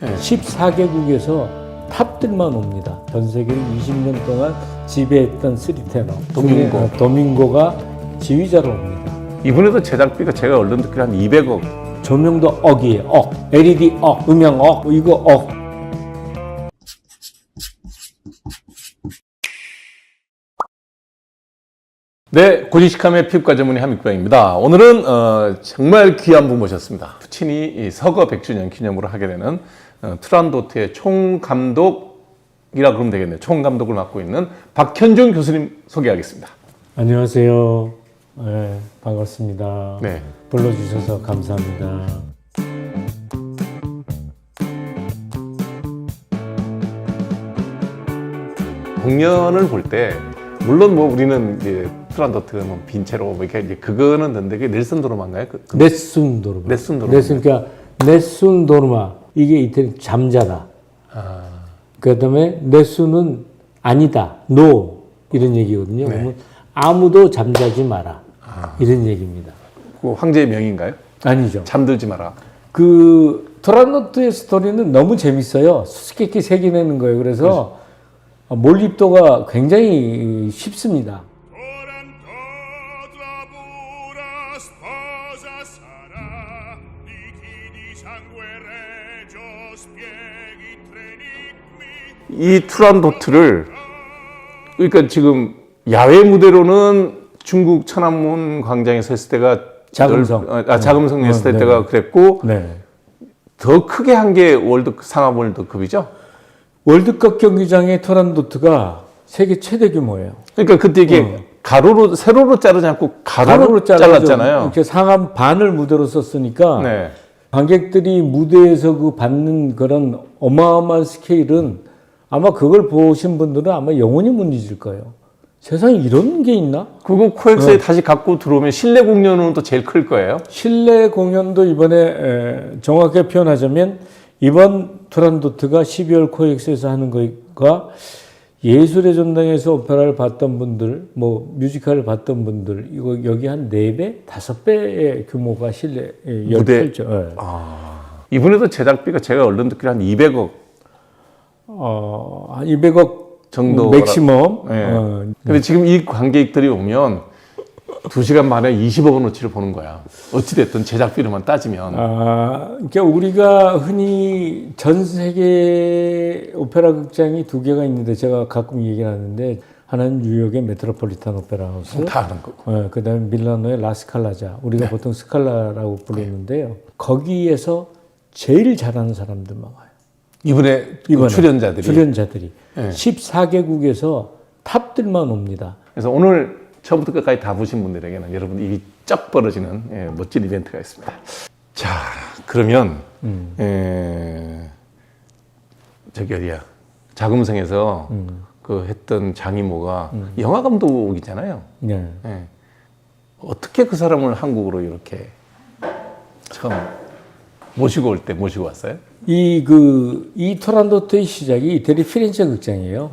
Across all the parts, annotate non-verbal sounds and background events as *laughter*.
네. 14개국에서 탑들만 옵니다. 전 세계를 20년 동안 지배했던 스리테너 도밍고. 어, 도밍고가 지휘자로 옵니다. 이번에도 제작비가 제가 얼른 듣기로 한 200억. 조명도 억이에요. 억. LED 억. 음향 억. 이거 억. 네, 고지식함의 피부과 전문의 한mik병입니다. 오늘은 어, 정말 귀한 분 모셨습니다. 푸친이 이 서거 100주년 기념으로 하게 되는 어, 트란도트의 총감독이라 그러면 되겠네요. 총감독을 맡고 있는 박현중 교수님 소개하겠습니다. 안녕하세요. 네, 반갑습니다. 네. 불러주셔서 감사합니다. 공연을 볼 때 물론 뭐 우리는 이제 트란도트가 뭐 빈체로 뭐 이렇게 이제 그거는 된데 그게 넬슨 도르마인가요? 그, 그 네순 도르마. 네순 도르마. 네순 그러니까 네순 도르마 이게 이태리 잠자다. 아, 그다음에 네순은 아니다. 노 이런 얘기거든요. 네. 그러면 아무도 잠자지 마라. 이런 얘기입니다. 그 황제의 명인가요? 아니죠. 잠들지 마라. 그 토란노트의 스토리는 너무 재밌어요. 수수께끼 새기내는 거예요. 그래서 몰입도가 굉장히 쉽습니다. 이 투란도트를 그러니까 지금 야외 무대로는 중국 천안문 광장에 서 있을 때가 자금성. 넓- 아, 자금성에 어, 있을 네. 때가 그랬고 네. 더 크게 한 게 월드 상암 월드컵이죠. 월드컵 경기장의 토란도트가 세계 최대 규모예요. 그러니까 그때 이게 어. 가로로 세로로 자르지 않고 가로로, 잘랐잖아요. 이렇게 상암 반을 무대로 썼으니까 네. 관객들이 무대에서 그 받는 그런 어마어마한 스케일은 아마 그걸 보신 분들은 아마 영원히 못 잊을 거예요. 세상에 이런 게 있나? 그거 코엑스에 다시 갖고 들어오면 실내 공연은 또 제일 클 거예요. 실내 공연도 이번에 에, 정확하게 표현하자면 이번 투란도트가 12월 코엑스에서 하는 거가 예술의 전당에서 오페라를 봤던 분들, 뭐 뮤지컬을 봤던 분들 이거 여기 한 4배, 5배의 규모가 실내 무대. 열죠. 예. 이번에도 제작비가 제가 얼른 듣기로 한 200억 어, 한 200억 정도 맥시멈. 네. 어, 근데 지금 이 관객들이 오면 2시간 만에 20억 원어치를 보는 거야. 어찌됐든 제작비로만 따지면. 아, 그러니까 우리가 흔히 전 세계 오페라 극장이 두 개가 있는데 제가 가끔 얘기를 하는데 하나는 뉴욕의 메트로폴리탄 오페라 하우스, 다 아는 거고. 어, 그다음에 밀라노의 라스칼라자, 우리가 보통 스칼라라고 부르는데요. 거기에서 제일 잘하는 사람들만 와요. 이번에 그 이번에 출연자들이. 출연자들이 네. 14개국에서 탑들만 옵니다. 그래서 오늘 처음부터 끝까지 다 보신 분들에게는 여러분 입이 쩍 벌어지는 예, 멋진 이벤트가 있습니다. 자, 그러면 음. 에, 저기 어디야 자금성에서 음. 그 했던 장이모가 영화 감독이잖아요. 네. 예. 어떻게 그 사람을 한국으로 이렇게 처음 모시고 올 때 모시고 왔어요? 이 그 이 토란도트의 시작이 이태리 피렌체 극장이에요.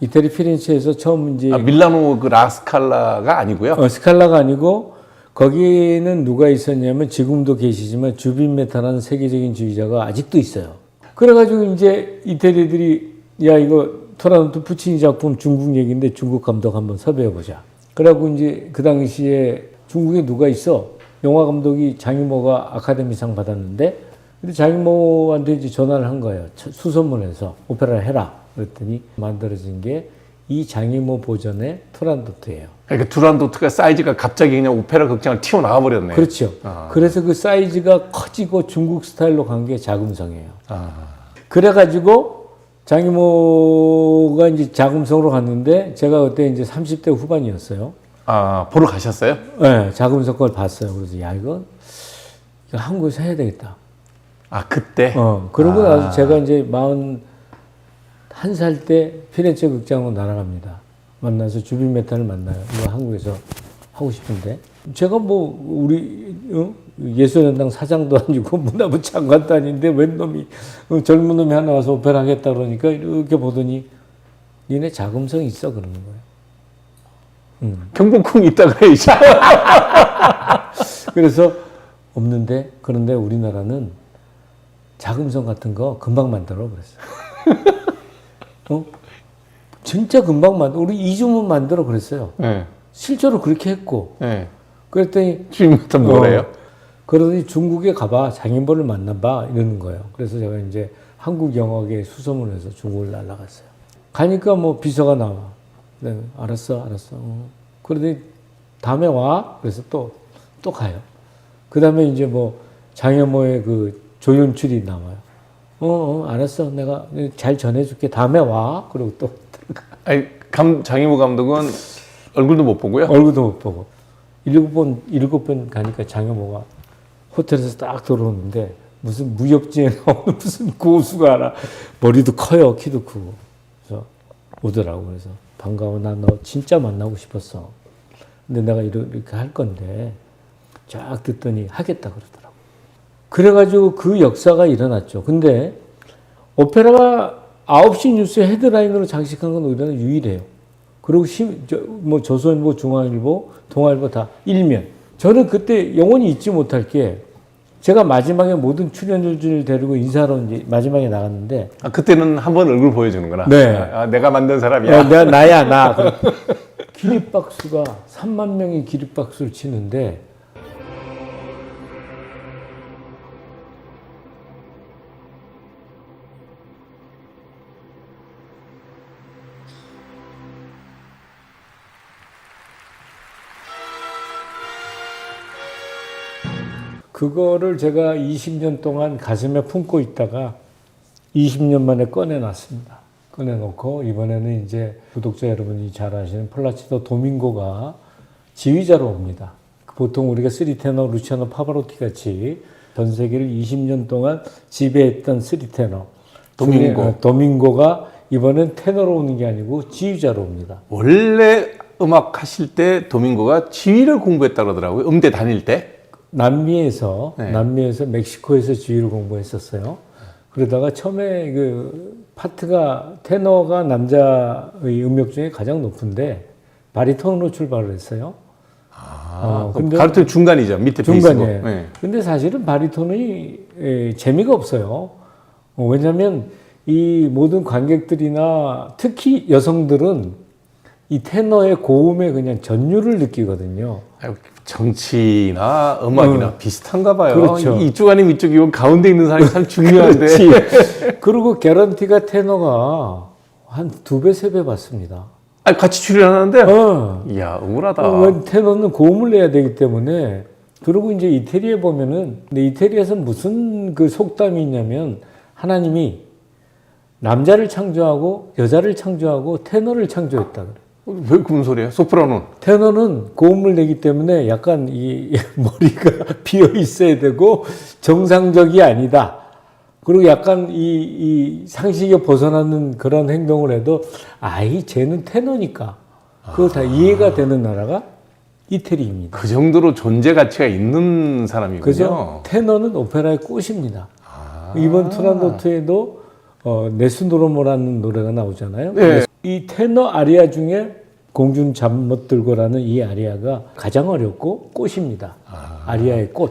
이태리 피렌체에서 처음 이제 아, 밀라노 그 라스칼라가 아니고요. 어, 스칼라가 아니고 거기는 누가 있었냐면 지금도 계시지만 주빈 메타라는 세계적인 주의자가 아직도 있어요. 그래가지고 이제 이태리들이 야 이거 토란토 푸치니 작품 중국 얘기인데 중국 감독 한번 섭외해 보자. 그래갖고 이제 그 당시에 중국에 누가 있어? 영화 감독이 장이모가 아카데미상 받았는데 근데 장이모한테 이제 전화를 한 거예요. 첫- 수소문해서 오페라를 해라. 그랬더니 만들어진 게 이 장이모 버전의 토란도트예요. 그러니까 두란도트가 사이즈가 갑자기 그냥 오페라 극장을 튀어나와 버렸네. 그렇죠. 그래서 그 사이즈가 커지고 중국 스타일로 간 게 자금성이에요. 아, 그래가지고 장이모가 이제 자금성으로 갔는데 제가 그때 이제 30대 후반이었어요. 아, 보러 가셨어요? 네, 자금성 걸 봤어요. 그래서 야 이거, 이거 한국에서 해야 되겠다. 아, 그때? 어, 그러고 나서 제가 이제 41살 때 피렌체 극장으로 날아갑니다. 만나서 주빈 메탄을 만나요. 한국에서 하고 싶은데. 제가 뭐, 우리, 어? 예술연당 사장도 *laughs* 아니고 문화부 장관도 아닌데 웬 놈이, 어, 젊은 놈이 하나 와서 오페라 하겠다 그러니까 이렇게 보더니 니네 자금성 있어? 그러는 거예요. 경복궁 있다가 *laughs* 해야지. 그래서 없는데, 그런데 우리나라는 자금성 같은 거 금방 만들어 그랬어요. 어? 진짜 금방 만들. 우리 이주문 만들어 그랬어요. 네. 실제로 그렇게 했고 네. 그랬더니 주임부터 뭐래요? 어, 그러더니 중국에 가봐 장인벌을 만나봐 이러는 거예요. 그래서 제가 이제 한국 영어계 수소문 해서 중국을 날라갔어요. 가니까 뭐 비서가 나와. 네, 알았어, 알았어. 어. 그러더니 다음에 와. 그래서 또 또 가요. 그 다음에 이제 뭐 장여모의 그 조연출이 나와요. 어, 어, 알았어. 내가 잘 전해줄게. 다음에 와. 그리고 또 *laughs* 아니, 감, 장희모 감독은 얼굴도 못 보고요. 얼굴도 못 보고 일곱 번 일곱 번 가니까 장여모가 호텔에서 딱 들어오는데 무슨 무협지에 나오는 *laughs* 무슨 고수가 알아 머리도 커요 키도 크고 그래서 오더라고 그래서 반가워 나 너 진짜 만나고 싶었어 근데 내가 이렇게 이렇게 할 건데 쫙 듣더니 하겠다 그러더라고 그래가지고 그 역사가 일어났죠 근데 오페라가 9시 뉴스 헤드라인으로 장식한 건 우리나라 유일해요. 그리고 시, 저, 뭐 조선일보, 중앙일보, 동아일보 다 일면. 저는 그때 영원히 잊지 못할 게 제가 마지막에 모든 출연진을 데리고 인사하러 이제 마지막에 나갔는데 아, 그때는 한 번 얼굴 보여주는구나. 네. 아, 내가 만든 사람이야. 야, 내가 나야 나. *laughs* 기립박수가 3만 명이 기립박수를 치는데 그거를 제가 20년 동안 가슴에 품고 있다가 20년 만에 꺼내놨습니다. 꺼내놓고 이번에는 이제 구독자 여러분이 잘 아시는 플라치도 도밍고가 지휘자로 옵니다. 보통 우리가 쓰리테너, 루치아노 파바로티 같이 전 세계를 20년 동안 지배했던 쓰리테너 도밍고. 어, 도밍고가 이번엔 테너로 오는 게 아니고 지휘자로 옵니다. 원래 음악 하실 때 도밍고가 지휘를 공부했다 그러더라고요. 음대 다닐 때. 남미에서 네. 남미에서 멕시코에서 지휘를 공부했었어요. 그러다가 처음에 그 파트가 테너가 남자의 음역 중에 가장 높은데 바리톤으로 출발을 했어요. 아, 어, 근데- 가르쳐 중간이죠. 밑에 중간에. 네. 근데 사실은 바리톤이 에, 재미가 없어요. 어, 왜냐하면 이 모든 관객들이나 특히 여성들은 이 테너의 고음에 그냥 전율을 느끼거든요. 아유, 정치나 음악이나 비슷한가 봐요. 어. 그렇죠. 이- 이쪽 아니면 이쪽이고 가운데 있는 사람이 참 중요한데. *laughs* 그리고 개런티가 테너가 한 두 배, 세 배 받습니다. 아, 같이 출연하는데. 어. 이야, 억울하다. 어, 왜 테너는 고음을 내야 되기 때문에 그리고 이제 이태리에 보면은 근데 이태리에서 무슨 그 속담이 있냐면 하나님이 남자를 창조하고 여자를 창조하고 테너를 창조했다 그래. 왜 그런 소리예요? 소프라노. 테너는 고음을 내기 때문에 약간 이 *laughs* 머리가 비어 있어야 되고 정상적이 아니다. 그리고 약간 이, 이 상식에 벗어나는 그런 행동을 해도 아이 쟤는 테너니까 그거 다 이해가 되는 나라가 이태리입니다. 그 정도로 존재 가치가 있는 사람이군요. 그래서 테너는 오페라의 꽃입니다. 이번 투란도트에도 어, 네스노로모라는 노래가 나오잖아요. 네. 이 테너 아리아 중에 공준 잠못 들고라는 이 아리아가 가장 어렵고 꽃입니다. 아. 리아의 꽃.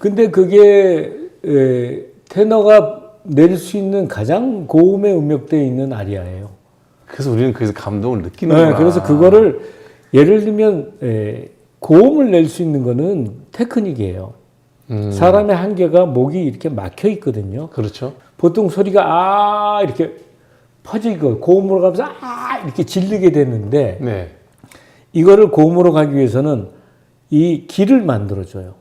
근데 그게 에, 테너가 낼 수 있는 가장 고음에 음역되어 있는 아리아예요. 그래서 우리는 그래서 감동을 느끼는구나. 네, 그래서 그거를 예를 들면 에, 고음을 낼 수 있는 거는 테크닉이에요. 음, 사람의 한계가 목이 이렇게 막혀 있거든요. 그렇죠. 보통 소리가 아 이렇게 퍼지고 고음으로 가면서 아 이렇게 질리게 되는데 네. 이거를 고음으로 가기 위해서는 이 길을 만들어줘요.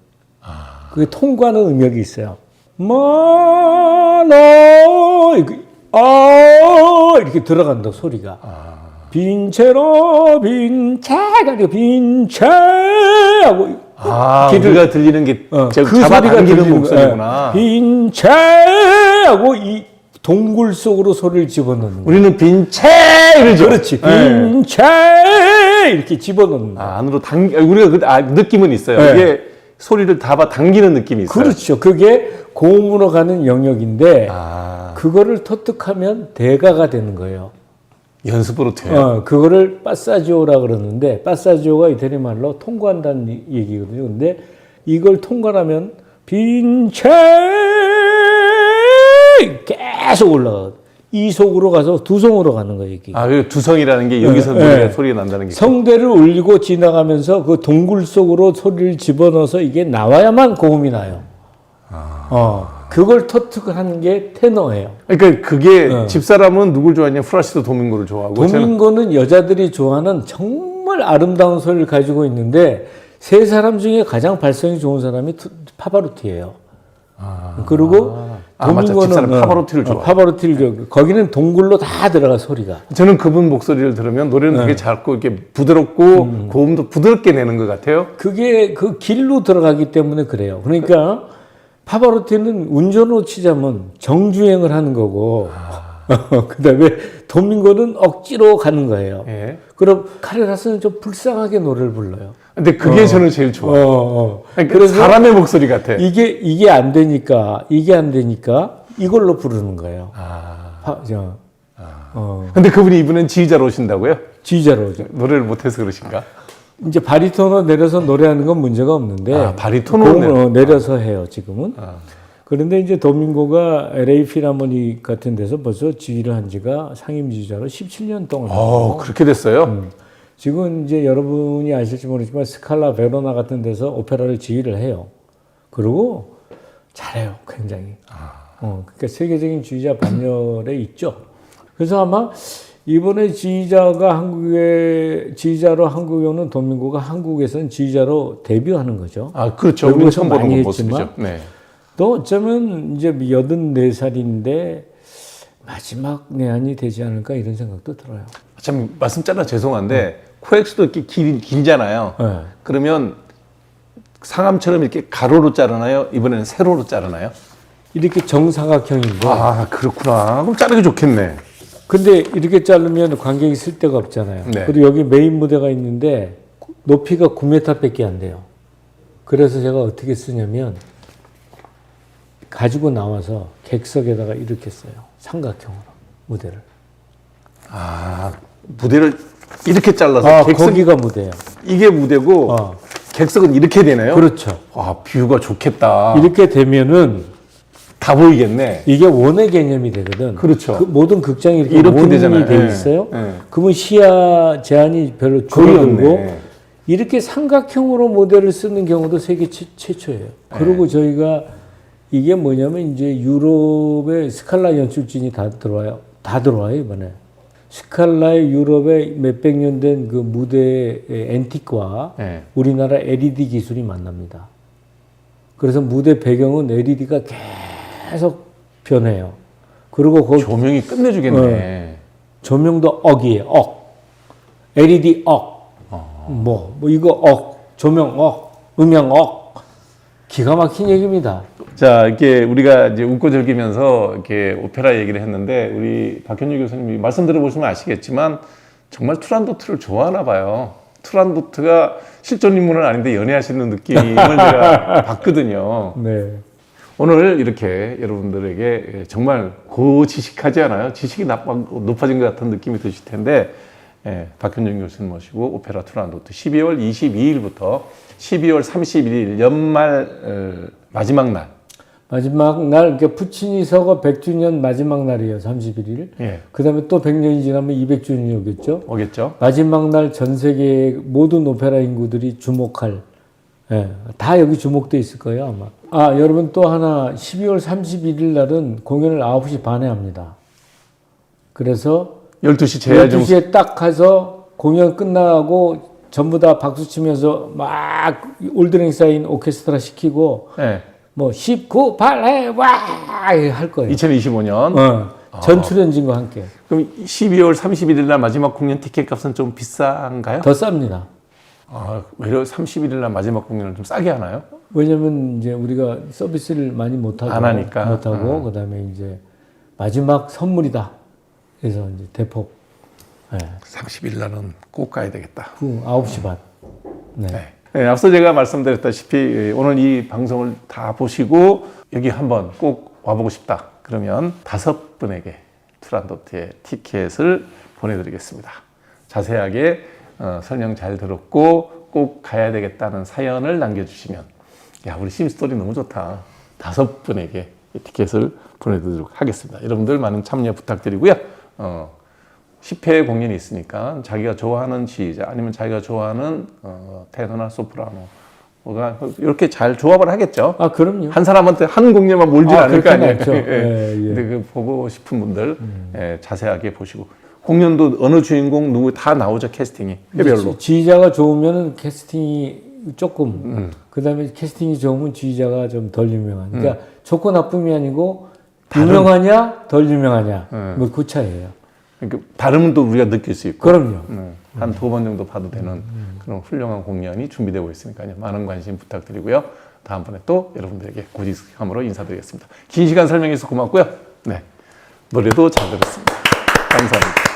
그게 통과하는 음역이 있어요. 마나 이렇게 아 이렇게 들어간다 소리가. 빈채로 빈 채가 아니고 빈 채 하고 아, 길을- 우리가 들리는 게 어, 제- 그 소리가 들리는 목소리구나. 빈채하고 이 동굴 속으로 소리를 집어넣는 거야. 우리는 빈채 이러죠. 그렇지. 네. 빈채 이렇게 집어넣는 거야. 아, 안으로 당 우리가 그 아, 느낌은 있어요. 네. 이게 소리를 잡아 당기는 느낌이 있어요. 그렇죠. 그게 고음으로 가는 영역인데 아, 그거를 터득하면 대가가 되는 거예요. 연습으로 돼요. 어, 그거를 빠사지오라 그러는데 빠사지오가 이태리 말로 통과한다는 이- 얘기거든요. 근데 이걸 통과하면 빈채 계속 올라가. 이 속으로 가서 두 성으로 가는 거예요. 이게. 아, 그 두성이라는 게 여기서 네, 네. 소리가 난다는 게. 성대를 울리고 지나가면서 그 동굴 속으로 소리를 집어넣어서 이게 나와야만 고음이 나요. 어, 그걸 터득한 게 테너예요. 그러니까 그게 집사람은 누굴 좋아했냐? 프라시도 도밍고를 좋아하고. 도밍고는 여자들이 좋아하는 정말 아름다운 소리를 가지고 있는데 세 사람 중에 가장 발성이 좋은 사람이 투- 파바로티예요. 그리고 아, 집사람 어, 파바로티를 어, 좋아해요. 파바로티를 좋아. 거기는 동굴로 다 들어가 소리가. 저는 그분 목소리를 들으면 노래는 네. 되게 작고 이렇게 부드럽고 음. 고음도 부드럽게 내는 것 같아요. 그게 그 길로 들어가기 때문에 그래요. 그러니까 파바로티는 운전으로 치자면 정주행을 하는 거고, *laughs* 그다음에 도밍고는 억지로 가는 거예요. 예. 그럼 카레라스는 좀 불쌍하게 노래를 불러요. 근데 그게 저는 제일 어, 좋아요. 어. 그러니까 그래서 사람의 목소리 같아. 이게 이게 안 되니까 이게 안 되니까 이걸로 부르는 거예요. 아. 파, 저, 어, 근데 그분이 이분은 지휘자로 오신다고요? 지휘자로 노래를 못해서 그러신가? 이제 바리톤으로 내려서 노래하는 건 문제가 없는데 아, 바리톤으로 고음을, 내려- 어, 내려 서 해요 지금은. 아. 그런데 이제 도밍고가 LA 필하모니 같은 데서 벌써 지휘를 한 지가 상임 지휘자로 17년 동안. 어, 그렇게 됐어요? 음. 지금 이제 여러분이 아실지 모르지만 스칼라 베로나 같은 데서 오페라를 지휘를 해요. 그리고 잘해요, 굉장히. 어, 그러니까 세계적인 지휘자 반열에 있죠. 그래서 아마 이번에 지휘자가 한국에 지휘자로 한국에 오는 도민고가 한국에서는 지휘자로 데뷔하는 거죠. 아, 그렇죠. 우리 처음 보는 모습이죠. 네. 또 어쩌면 이제 84살인데 마지막 내한이 되지 않을까 이런 생각도 들어요. 참 말씀 잘라 죄송한데 코엑스도 이렇게 길, 길잖아요. 네. 그러면 상암처럼 이렇게 가로로 자르나요? 이번에는 세로로 자르나요? 이렇게 정사각형인데 아 그렇구나. 그럼 자르기 좋겠네. 근데 이렇게 자르면 관객이 쓸 데가 없잖아요. 네. 그리고 여기 메인 무대가 있는데 높이가 9m밖에 안 돼요. 그래서 제가 어떻게 쓰냐면 가지고 나와서 객석에다가 이렇게 써요. 삼각형으로 무대를. 아 무대를 이렇게 잘라서 아, 객석 거기가 무대예요. 이게 무대고 어. 객석은 이렇게 되네요. 그렇죠. 와 뷰가 좋겠다. 이렇게 되면은 다 보이겠네. 이게 원의 개념이 되거든. 그렇죠. 그 모든 극장이 이렇게, 이렇게 원이 되잖아요. 돼 예. 있어요. 예. 그러면 시야 제한이 별로 줄어들고. 이렇게 삼각형으로 모델을 쓰는 경우도 세계 최, 최초예요. 네. 그리고 저희가 이게 뭐냐면 이제 유럽의 스칼라 연출진이 다 들어와요. 다 들어와요 이번에. 스칼라의 유럽의 몇백 년 된 그 무대의 앤틱과 예. 우리나라 LED 기술이 만납니다. 그래서 무대 배경은 LED가 계속 변해요. 그리고 그 조명이 끝내주겠네. 조명도 억이에요. 억. LED 억. 뭐, 뭐 이거 억. 조명 억. 음향 억. 기가 막힌 얘기입니다. 자, 이렇게 우리가 이제 웃고 즐기면서 이렇게 오페라 얘기를 했는데 우리 박현주 교수님이 말씀 들어보시면 아시겠지만 정말 투란도트를 좋아하나 봐요. 투란도트가 실존 인물은 아닌데 연애하시는 느낌을 제가 *laughs* 봤거든요. 네. 오늘 이렇게 여러분들에게 정말 고지식하지 않아요? 지식이 높아진 것 같은 느낌이 드실 텐데, 예, 박현정 교수님 모시고 오페라 투란도트 12월 22일부터 12월 31일 연말 어, 마지막 날, 마지막 날, 그러니까 푸치니 서거 100주년 마지막 날이에요. 31일. 예, 그 다음에 또 100년이 지나면 200주년이 오겠죠. 오겠죠? 마지막 날 전 세계 모든 오페라 인구들이 주목할, 예, 다 여기 주목돼 있을 거예요, 아마. 아, 여러분 또 하나, 12월 31일 날은 공연을 9시 반에 합니다. 그래서 12시 제야정 12시에 딱 가서 공연 끝나고 전부 다 박수 치면서 막 올드랭 사인 오케스트라 시키고 예, 뭐 19, 8 해 와 할 거예요. 2025년. 어, 전 출연진과 함께 그럼 12월 31일 날 마지막 공연 티켓 값은 좀 비싼가요? 더 쌉니다. 아, 왜려 31일 날 마지막 공연을 좀 싸게 하나요? 왜냐면 이제 우리가 서비스를 많이 못 하고 안 하니까. 음. 못 하고 그다음에 이제 마지막 선물이다. 그래서 이제 대폭 예. 31일 날은 꼭 가야 되겠다. 후 9시 반. 네. 네. 네, 앞서 제가 말씀드렸다시피 예, 오늘 이 방송을 다 보시고 여기 한번 꼭 와보고 싶다. 그러면 다섯 분에게 투란도트의 티켓을 보내드리겠습니다. 자세하게 어, 설명 잘 들었고 꼭 가야 되겠다는 사연을 남겨주시면 야 우리 심스토리 너무 좋다. 다섯 분에게 이 티켓을 보내드리도록 하겠습니다. 여러분들 많은 참여 부탁드리고요. 어, 10회 공연이 있으니까 자기가 좋아하는 지휘자 아니면 자기가 좋아하는 어, 테너나 소프라노가 이렇게 잘 조합을 하겠죠. 아 그럼요. 한 사람한테 한 공연만 몰지 아, 않을 거 아니에요. *laughs* 예. 예, 예. 근데 그 보고 싶은 분들 예, 자세하게 보시고 공연도 어느 주인공 누구 다 나오죠 캐스팅이 회별로. 지- 지휘자가 좋으면은 캐스팅이 조금 음. 그다음에 캐스팅이 좋으면 지휘자가 좀 덜 유명한. 그러니까 좋고 나쁨이 아니고 음. 유명하냐 덜 유명하냐 음. 뭐그 차이예요. 그러니까 다름은 또 우리가 느낄 수 있고 그럼요. 한두 번 정도 봐도 되는 그런 훌륭한 공연이 준비되고 있으니까요. 많은 관심 부탁드리고요. 다음번에 또 여러분들에게 고지함으로 인사드리겠습니다. 긴 시간 설명해서 고맙고요. 네. 노래도 잘 들었습니다. 감사합니다.